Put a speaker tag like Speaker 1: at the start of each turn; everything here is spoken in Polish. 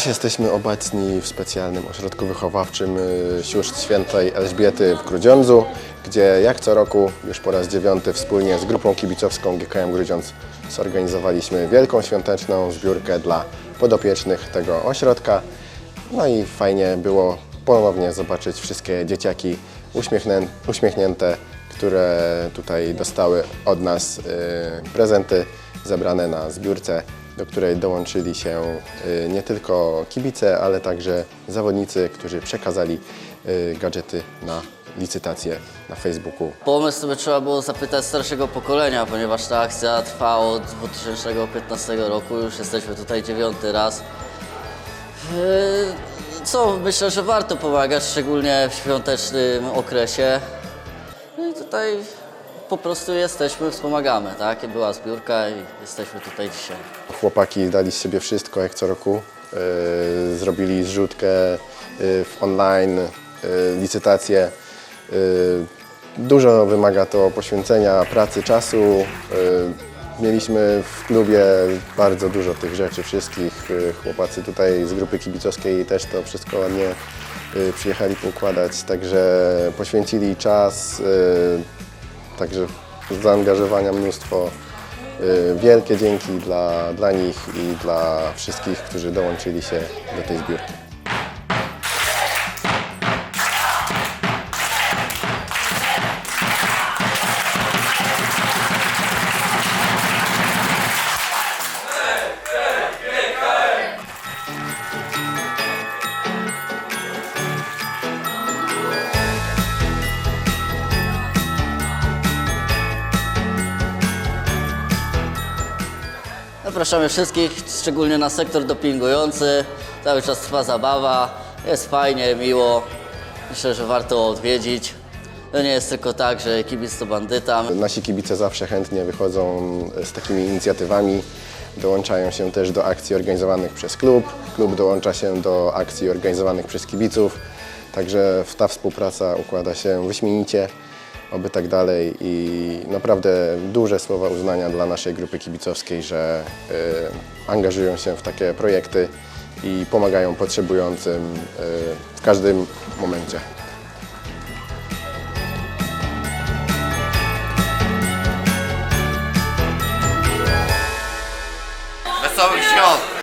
Speaker 1: Dziś jesteśmy obecni w specjalnym ośrodku wychowawczym y, Sióstr Świętej Elżbiety w Grudziądzu, gdzie jak co roku już po raz dziewiąty wspólnie z grupą kibicowską GKM Grudziądz zorganizowaliśmy wielką świąteczną zbiórkę dla podopiecznych tego ośrodka. No i fajnie było ponownie zobaczyć wszystkie dzieciaki uśmiechnię- uśmiechnięte, które tutaj dostały od nas y, prezenty zebrane na zbiórce, do której dołączyli się y, nie tylko kibice, ale także zawodnicy, którzy przekazali y, gadżety na licytację na Facebooku.
Speaker 2: Pomysł by trzeba było zapytać starszego pokolenia, ponieważ ta akcja trwa od 2015 roku, już jesteśmy tutaj dziewiąty raz. Yy, Co myślę, że warto pomagać, szczególnie w świątecznym okresie. No i tutaj po prostu jesteśmy, wspomagamy, tak? Była zbiórka i jesteśmy tutaj dzisiaj.
Speaker 1: Chłopaki dali z siebie wszystko, jak co roku. Yy, zrobili zrzutkę yy, w online, yy, licytację. Dużo wymaga to poświęcenia, pracy, czasu. Mieliśmy w klubie bardzo dużo tych rzeczy wszystkich. Chłopacy tutaj z grupy kibicowskiej też to wszystko ładnie przyjechali poukładać, także poświęcili czas, także zaangażowania mnóstwo. Y, Wielkie dzięki dla, dla nich i dla wszystkich, którzy dołączyli się do tej zbiórki.
Speaker 2: Zapraszamy wszystkich, szczególnie na sektor dopingujący. Cały czas trwa zabawa, jest fajnie, miło. Myślę, że warto odwiedzić. To nie jest tylko tak, że kibic to bandyta.
Speaker 1: Nasi kibice zawsze chętnie wychodzą z takimi inicjatywami. Dołączają się też do akcji organizowanych przez klub. Klub dołącza się do akcji organizowanych przez kibiców. Także ta współpraca układa się wyśmienicie, oby tak dalej. I naprawdę duże słowa uznania dla naszej grupy kibicowskiej, że y, angażują się w takie projekty i pomagają potrzebującym y, w każdym momencie.
Speaker 3: Wesołych świąt!